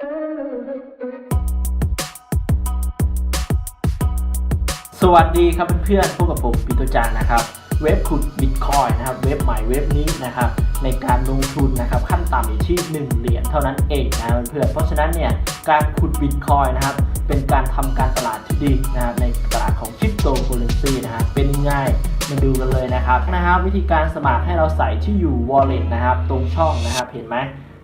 สวัสดีครับเพื่อนๆพบกับผมปีโตจานนะครับ เว็บขุดบิตคอยนะครับ เว็บใหม่เว็บนี้นะครับ ในการลงทุนนะครับ ขั้นต่ำอยู่ที่ 1 เหรียญเท่านั้นเองนะเพื่อนๆเพราะฉะนั้นเนี่ยการขุดบิตคอยนะครับ เป็นการทำการตลาดที่ดีนะครับในตลาดของคริปโตเคอเรนซีนะครับเป็นง่ายมาดูกันเลยนะครับนะครับ วิธีการสมัครให้เราใส่ที่อยู่ wallet นะครับ ตรงช่องนะครับเห็นไหม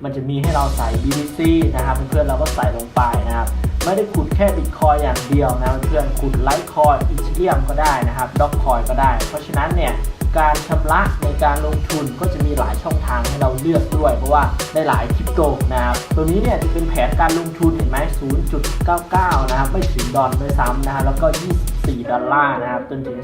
มันจะมีให้เราใส่ BTC นะครับเพื่อนๆเราก็ใส่ลงไปนะครับไม่ได้ขุดแค่บิตคอยอย่างเดียวนะเพื่อนขุดไลท์คอยอีเทียมก็ได้นะครับด็อกคอยก็ได้ เพราะฉะนั้นเนี่ยการชำระในการลงทุนก็จะมีหลายช่องทางให้เราเลือกด้วย เพราะว่าได้หลายคริปโตนะครับตัวนี้เนี่ยจะเป็นแผนการลงทุนเห็นไหม0.99 นะครับไม่ถึงดอลด้วยซ้ำนะครับแล้วก็20 4 ดอลลาร์นะครับจนถึง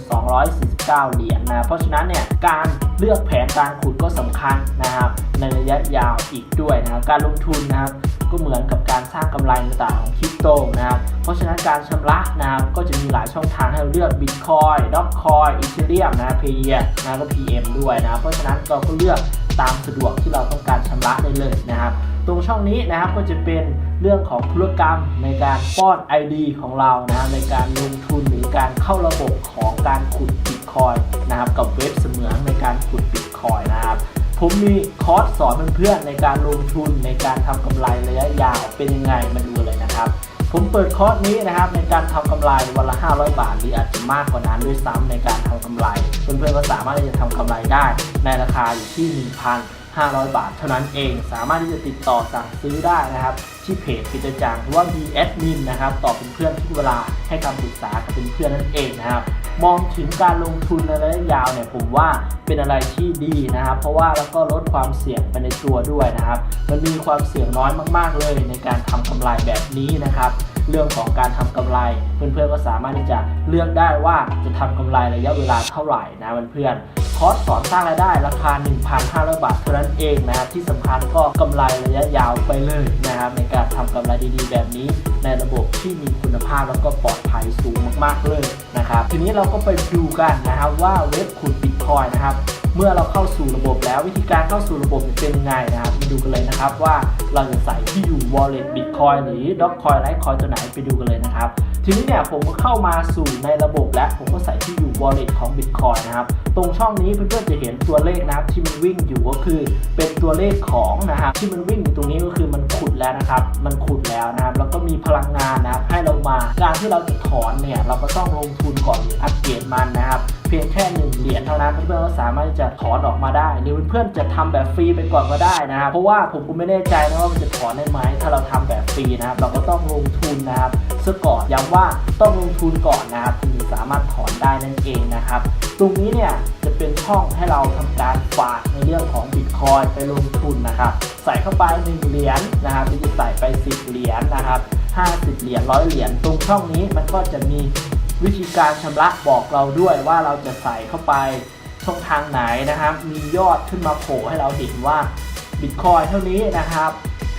249 เหรียญนะเพราะฉะนั้นเนี่ยการเลือกแผนการขุดก็สำคัญนะครับในระยะยาวอีกด้วยนะครับการลงทุนนะครับก็เหมือนกับการสร้างกำไรในตลาดของคริปโตนะครับ เพราะฉะนั้นการชำระนะครับก็จะมีหลายช่องทางให้เราเลือก Bitcoin d o g c o i n Ethereum นะ p a y e r นะก็ PM ด้วยนะ เพราะฉะนั้นเราก็เลือกตามสะดวกที่เราต้องการชำระได้เลยนะครับ ตรงช่องนี้นะครับก็จะเป็นเรื่องของธุรกรรมในการป้อน ID ของเรานะในการลงทุนหรื การเข้าระบบของการขุด Bitcoin นะครับกับเว็บเสมืองในการขุด Bitcoin นะครับผมมีคอร์สสอนเพื่อนๆในการลงทุนในการทำกำไรระยะยาวเป็นยังไงมาดูเลยนะครับ ผมเปิดคอร์สนี้นะครับในการทำกำไรวันละ 500 บาทหรืออาจจะมากกว่านั้นด้วยซ้ำในการทำกำไร เพื่อนๆก็สามารถที่จะทำกำไรได้ในราคาอยู่ที่ 500 บาทเท่านั้นเอง สามารถที่จะติดต่อสั่งซื้อได้นะครับ ที่เพจกิจจางหรือว่ามีแอดมินนะครับตอบเป็นเพื่อนทุกเวลาให้คำปรึกษากับเป็นเพื่อนนั่นเองนะครับมองถึงการลงทุนในระยะยาวเนี่ยผมว่าเป็นอะไรที่ดีนะครับ เพราะว่าแล้วก็ลดความเสี่ยงไปในตัวด้วยนะครับ มันมีความเสี่ยงน้อยมากๆเลยในการทำกำไรแบบนี้นะครับ เรื่องของการทำกำไร เพื่อนๆก็สามารถที่จะเลือกได้ว่าจะทำกำไรระยะเวลาเท่าไหร่นะเพื่อนๆ คอร์สสอนสร้างรายได้ราคา 1,500 บาทเท่านั้นเองนะครับที่สำคัญก็กำไรระยะยาวไปเลยนะครับในการทำกำไรดีๆ แบบนี้ ในระบบที่มีคุณภาพแล้วก็ปลอดภัยสูงมากๆเลยนะครับทีนี้เราก็ไปดูกันนะครับว่าเว็บขุดบิตคอยนะครับเมื่อเราเข้าสู่ระบบแล้ววิธีการเข้าสู่ระบบเป็นยังไงนะครับมาดูกันเลยนะครับว่าเราจะใส่ที่อยู่ wallet bitcoin หรือ dogecoin litecoin ตัวไหนไปดูกันเลยนะครับ ทีนี้เนี่ยผมก็เข้ามาสู่ในระบบและผมก็ใส่ที่อยู่ wallet ของ bitcoin นะครับ ตรงช่องนี้เพื่อนๆจะเห็นตัวเลขนะครับที่มันวิ่งอยู่ก็คือเป็นตัวเลขของนะครับที่มันวิ่งอยู่ตรงนี้ก็คือมันขุดแล้วนะครับ มันขุดแล้วนะครับแล้วก็มีพลังงานนะครับให้เรามาการที่เราจะถอนเนี่ยเราก็ต้องลงทุนก่อนหรืออัปเกรดมันนะครับ เพียงแค่1เหรียญเท่านั้นเพื่อนๆก็สามารถที่จะถอนออกมาได้หรือเพื่อนๆจะทำแบบฟรีไปก่อนก็ได้นะครับเพราะว่าผมก็ไม่แน่ใจนะว่ามันจะถอนได้ไหมถ้าเราทำแบบฟรีนะครับ เราก็ต้องลงทุนนะครับซะก่อนย้ำว่าต้องลงทุนก่อนนะครับถึงจะสามารถถอนได้นั่นเองนะครับ ตรงนี้เนี่ยจะเป็นช่องให้เราทำการฝากในเรื่องของบิตคอยไปลงทุนนะครับ ใส่เข้าไป1เหรียญนะครับจะใส่ไป 10 เหรียญนะครับ50 เหรียญร้อยเหรียญตรงช่องนี้มันก็จะมี วิธีการชำระบอกเราด้วยว่าเราจะใส่เข้าไปช่องทางไหนนะครับ มียอดขึ้นมาโผล่ให้เราเห็นว่าบิตคอยเท่านี้นะครับ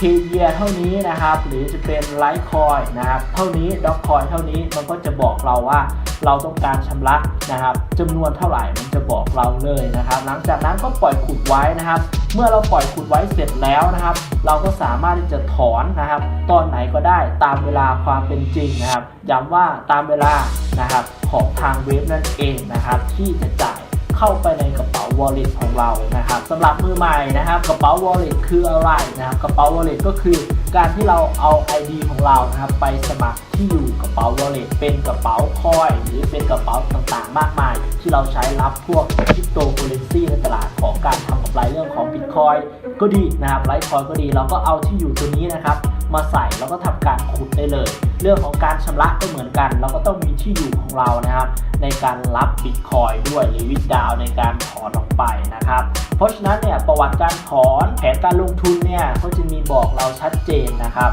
เพเยียเท่านี้นะครับ หรือจะเป็นไลท์คอยนะครับเท่านี้ด็อกคอยเท่านี้มันก็จะบอกเราว่าเราต้องการชำระนะครับจำนวนเท่าไหร่มันจะบอกเราเลยนะครับ หลังจากนั้นก็ปล่อยขุดไว้นะครับ เมื่อเราปล่อยขุดไว้เสร็จแล้วนะครับ เราก็สามารถที่จะถอนนะครับ ตอนไหนก็ได้ตามเวลาความเป็นจริงนะครับย้ำว่าตามเวลานะครับของทางเว็บนั่นเองนะครับ ที่จะจ่าย เข้าไปในกระเป๋า wallet ของเรานะครับสำหรับมือใหม่นะครับกระเป๋า wallet คืออะไรนะครับกระเป๋า wallet ก็คือการที่เราเอา ID ของเรานะครับไปสมัครที่อยู่กระเป๋า wallet เป็นกระเป๋าคอย หรือเป็นกระเป๋าต่างๆ มากมาย ที่เราใช้รับพวกคริปโตเคอเรนซีในตลาดของการทำ กำไรเรื่องของ Bitcoin ก็ดีนะครับไลท์คอยก็ดี เราก็เอาที่อยู่ตัวนี้นะครับ มาใส่แล้วก็ทำการขุดได้เลย เรื่องของการชำระก็เหมือนกัน เราก็ต้องมีที่อยู่ของเรานะครับ ในการรับบิตคอยด้วยหรือวิดดาวในการถอนออกไปนะครับ เพราะฉะนั้นเนี่ยประวัติการถอนแผนการลงทุนเนี่ยก็จะมีบอกเราชัดเจนนะครับ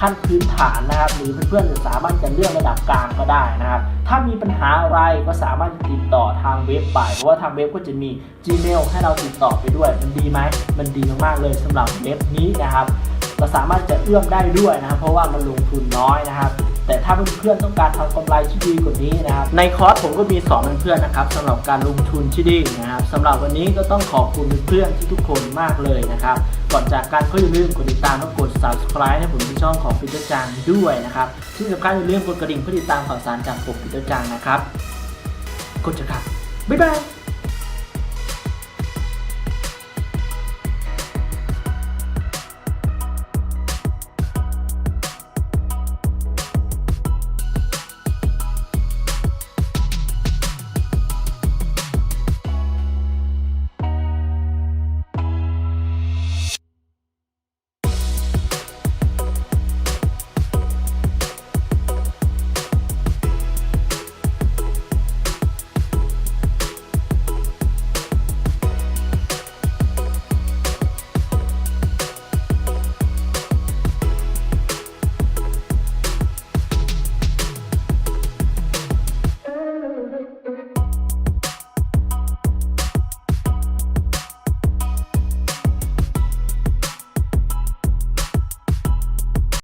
ขั้นพื้นฐานนะครับหรือเพื่อนๆจะสามารถจะเลือกระดับกลางก็ได้นะครับถ้ามีปัญหาอะไรก็สามารถติดต่อทางเว็บไปเพราะว่าทางเว็บก็จะมี Gmail ให้เราติดต่อไปด้วย มันดีไหมมันดีมากๆเลยสำหรับเว็บนี้นะครับเราสามารถจะเอื้อมได้ด้วยนะครับเพราะว่ามันลงทุนน้อยนะครับ แต่ถ้าเพื่อนๆต้องการทำกำไรที่ดีกว่านี้นะครับ ในคอร์สผมก็มีสอนเพื่อนๆนะครับสำหรับการลงทุนที่ดีนะครับสำหรับวันนี้ก็ต้องขอบคุณเพื่อนๆที่ทุกคนมากเลยนะครับ ก่อนจากการก็อย่าลืมกดติดตามและกด subscribe ให้ผมที่ช่องของปีเตอร์จังด้วยนะครับที่สำคัญอย่าลืมกดกระดิ่งเพื่อติดตามข่าวสารจากผมปีเตอร์จังนะครับกดจะครับบ๊ายบาย